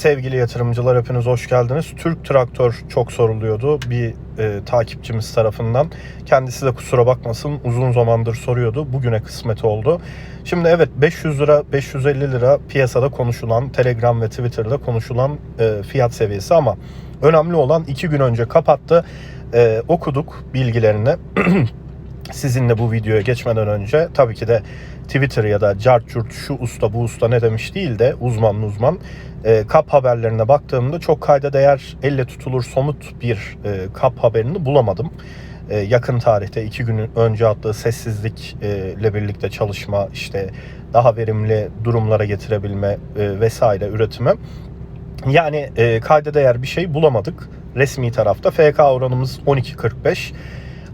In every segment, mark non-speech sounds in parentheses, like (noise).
Sevgili yatırımcılar hepiniz hoş geldiniz. Türk Traktör çok soruluyordu bir e, takipçimiz tarafından. Kendisi de kusura bakmasın uzun zamandır soruyordu. Bugüne kısmet oldu. Şimdi evet 500 lira 550 lira piyasada konuşulan Telegram ve Twitter'da konuşulan e, fiyat seviyesi ama önemli olan 2 gün önce kapattı. E, okuduk bilgilerini. (clears throat) Sizinle bu videoya geçmeden önce tabii ki de Twitter ya da Cartçurt şu usta bu usta ne demiş değil de uzman uzman e, kap haberlerine baktığımda çok kayda değer elle tutulur somut bir e, kap haberini bulamadım. E, yakın tarihte iki gün önce attığı sessizlikle birlikte çalışma işte daha verimli durumlara getirebilme e, vesaire üretime yani e, kayda değer bir şey bulamadık. Resmi tarafta FK oranımız 12.45.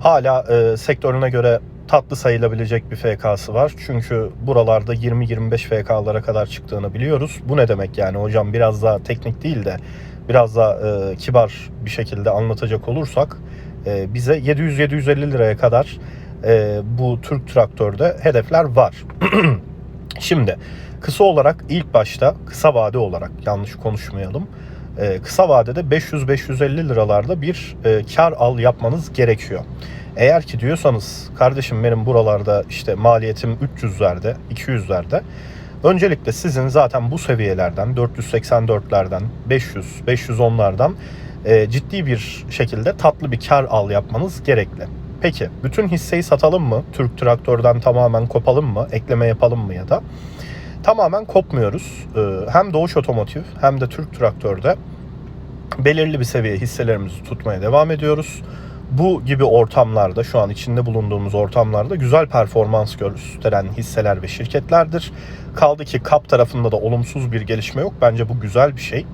Hala e, sektörüne göre tatlı sayılabilecek bir FK'sı var. Çünkü buralarda 20-25 FK'lara kadar çıktığını biliyoruz. Bu ne demek yani hocam biraz daha teknik değil de biraz daha e, kibar bir şekilde anlatacak olursak e, bize 700-750 liraya kadar e, bu Türk traktörde hedefler var. (clears throat) Şimdi kısa olarak ilk başta kısa vade olarak yanlış konuşmayalım. E, kısa vadede 500-550 liralarda bir e, kar al yapmanız gerekiyor. Eğer ki diyorsanız kardeşim benim buralarda işte maliyetim 300'lerde, 200'lerde öncelikle sizin zaten bu seviyelerden 484'lerden 500, 510'lardan e, ciddi bir şekilde tatlı bir kar al yapmanız gerekli. Peki bütün hisseyi satalım mı? Türk Traktör'den tamamen kopalım mı? Ekleme yapalım mı ya da? Tamamen kopmuyoruz. Ee, Hem Doğuş Otomotiv hem de Türk Traktör'de belirli bir seviye hisselerimizi tutmaya devam ediyoruz. Bu gibi ortamlarda şu an içinde bulunduğumuz ortamlarda güzel performans gösteren hisseler ve şirketlerdir. Kaldı ki kap tarafında da olumsuz bir gelişme yok. Bence bu güzel bir şey.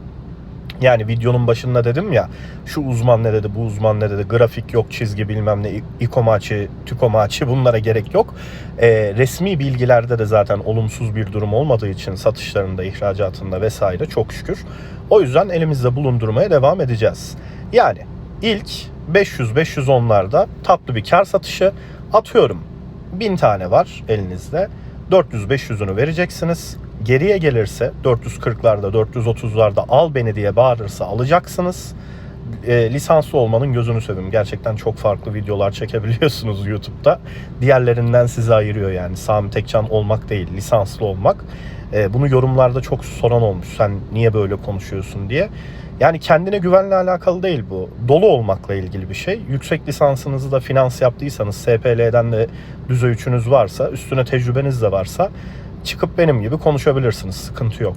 Yani videonun başında dedim ya şu uzman ne dedi bu uzman ne dedi grafik yok çizgi bilmem ne ikomaçı tükomaçı bunlara gerek yok. Ee, resmi bilgilerde de zaten olumsuz bir durum olmadığı için satışlarında ihracatında vesaire çok şükür. O yüzden elimizde bulundurmaya devam edeceğiz. Yani ilk 500-510'larda tatlı bir kar satışı atıyorum. 1000 tane var elinizde. 400-500'ünü vereceksiniz. Geriye gelirse 440'larda 430'larda al beni diye bağırırsa alacaksınız. E, lisanslı olmanın gözünü seveyim. Gerçekten çok farklı videolar çekebiliyorsunuz (laughs) YouTube'da. Diğerlerinden sizi ayırıyor yani. Sami Tekcan olmak değil, lisanslı olmak. E, bunu yorumlarda çok soran olmuş. Sen niye böyle konuşuyorsun diye. Yani kendine güvenle alakalı değil bu. Dolu olmakla ilgili bir şey. Yüksek lisansınızı da finans yaptıysanız, SPL'den de düzey üçünüz varsa, üstüne tecrübeniz de varsa çıkıp benim gibi konuşabilirsiniz. Sıkıntı yok.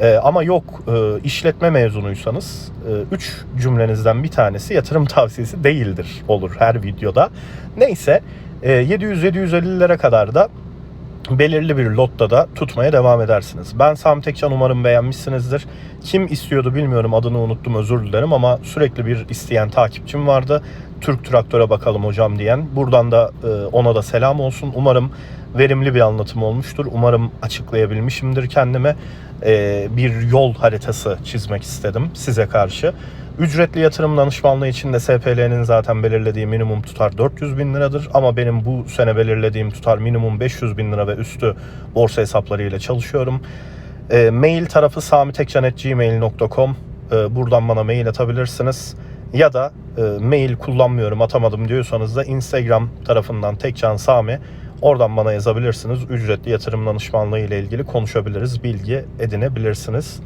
Ee, ama yok e, işletme mezunuysanız 3 cümlenizden bir tanesi yatırım (laughs) tavsiyesi değildir olur her videoda. Neyse e, 700-750'lere kadar da belirli bir lotta da tutmaya devam edersiniz. Ben Sami Tekcan umarım beğenmişsinizdir. Kim istiyordu bilmiyorum adını unuttum özür dilerim ama sürekli bir isteyen takipçim vardı. Türk Traktör'e bakalım hocam diyen. Buradan da e, ona da selam olsun. Umarım verimli bir anlatım olmuştur. Umarım açıklayabilmişimdir kendime. E, bir yol haritası çizmek istedim size karşı. Ücretli yatırım danışmanlığı için de SPL'nin zaten belirlediği minimum tutar 400 bin liradır. Ama benim bu sene belirlediğim tutar minimum 500 bin lira ve üstü borsa hesaplarıyla çalışıyorum. E, mail tarafı samitekcan.gmail.com e, Buradan bana mail atabilirsiniz. Ya da e, mail kullanmıyorum atamadım diyorsanız da Instagram tarafından Tekcan Sami Oradan bana yazabilirsiniz. Ücretli yatırım danışmanlığı ile ilgili konuşabiliriz, bilgi edinebilirsiniz.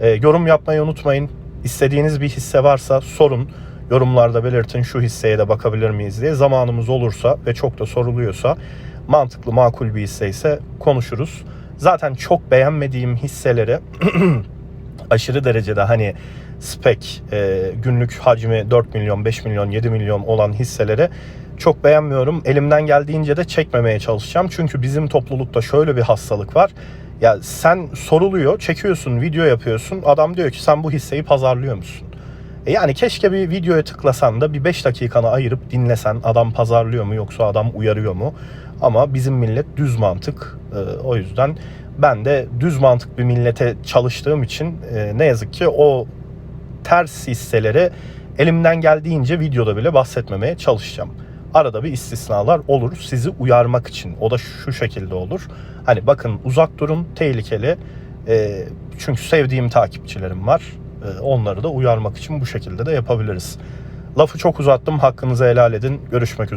E, yorum yapmayı unutmayın. İstediğiniz bir hisse varsa sorun. Yorumlarda belirtin şu hisseye de bakabilir miyiz diye. Zamanımız olursa ve çok da soruluyorsa mantıklı, makul bir hisse ise konuşuruz. Zaten çok beğenmediğim hisseleri (clears throat) aşırı derecede hani spek, e, günlük hacmi 4 milyon, 5 milyon, 7 milyon olan hisseleri çok beğenmiyorum. Elimden geldiğince de çekmemeye çalışacağım. Çünkü bizim toplulukta şöyle bir hastalık var. Ya sen soruluyor, çekiyorsun, video yapıyorsun. Adam diyor ki sen bu hisseyi pazarlıyor musun? E yani keşke bir videoya tıklasan da bir 5 dakikanı ayırıp dinlesen adam pazarlıyor mu yoksa adam uyarıyor mu? Ama bizim millet düz mantık. E, o yüzden ben de düz mantık bir millete çalıştığım için e, ne yazık ki o ters hisseleri elimden geldiğince videoda bile bahsetmemeye çalışacağım. Arada bir istisnalar olur sizi uyarmak için. O da şu şekilde olur. Hani bakın uzak durun tehlikeli. Çünkü sevdiğim takipçilerim var. E, onları da uyarmak için bu şekilde de yapabiliriz. Lafı çok uzattım. Hakkınızı helal edin. Görüşmek üzere.